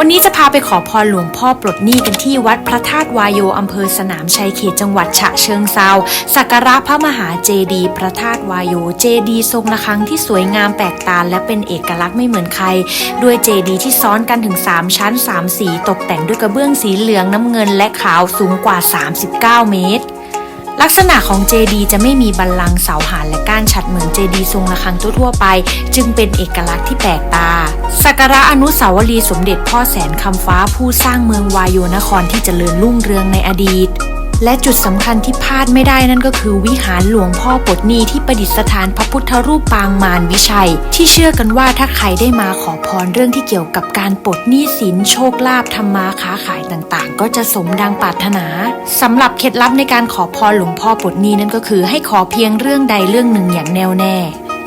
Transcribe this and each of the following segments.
วันนี้จะพาไปขอพรหลวงพ่อปลดหนี้กันที่วัดพระธาตุวายโยอำเภอสนามชัยเขตจังหวัดฉะเชิงเซาสักการะพระมหาเจดีย์พระธาตุวายโยเจดีย์ทรงระฆังที่สวยงามแปลกตาและเป็นเอกลักษณ์ไม่เหมือนใคร ด้วยเจดีย์ที่ซ้อนกันถึง 3 ชั้น 3 สีตกแต่งด้วยกระเบื้องสีเหลืองน้ำเงินและขาวสูงกว่า 39 เมตร ลักษณะของเจดีจะไม่มีบันลังเสาหานและก้านฉัดเหมือนเจดีทรงระฆังทั่วๆไป จึงเป็นเอกลักษณ์ที่แปลกตา สักการะอนุสาวรีย์สมเด็จพ่อแสนคำฟ้าผู้สร้างเมืองวายโยนครที่เจริญรุ่งเรืองในอดีต และจุดสำคัญที่พลาดไม่ได้นั่นก็คือวิหารหลวงพ่อปลดหนี้ที่ประดิษฐานพระพุทธรูปปางมารวิชัย ที่เชื่อกันว่าถ้าใครได้มาขอพรเรื่องที่เกี่ยวกับการปลดหนี้สินโชคลาภทำมาค้าขายต่างๆ ก็จะสมดังปรารถนาสำหรับเคล็ดลับในการขอพรหลวงพ่อปลดหนี้นั่นก็คือให้ขอเพียงเรื่องใดเรื่องหนึ่งอย่างแน่วแน่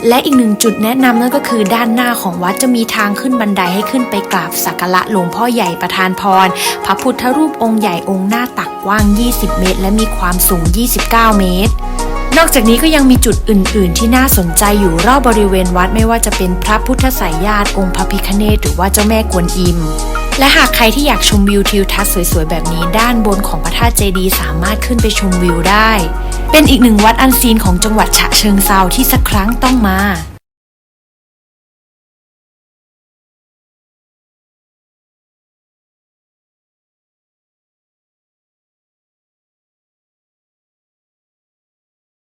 และอีกหนึ่งจุดแนะนำนั่นก็คือด้านหน้าของวัดจะมีทางขึ้นบันไดให้ขึ้นไปกราบสักการะหลวงพ่อใหญ่ประธานพร พระพุทธรูปองค์ใหญ่องค์หน้าตักกว้าง 20 เมตร และมีความสูง 29 เมตรนอกจากนี้ก็ยังมีจุดอื่น ๆ ที่น่าสนใจอยู่รอบบริเวณวัดไม่ว่าจะเป็นพระพุทธสายญาติองค์พระพิคเนตหรือว่าเจ้าแม่กวนอิม และหากใครที่อยากชมวิวทิวทัศน์สวยๆ แบบนี้ด้านบนของพระธาตุเจดีย์สามารถขึ้นไปชมวิวได้ เป็นอีกหนึ่งวัดอันซีนของจังหวัดฉะเชิงเซาที่สักครั้งต้องมา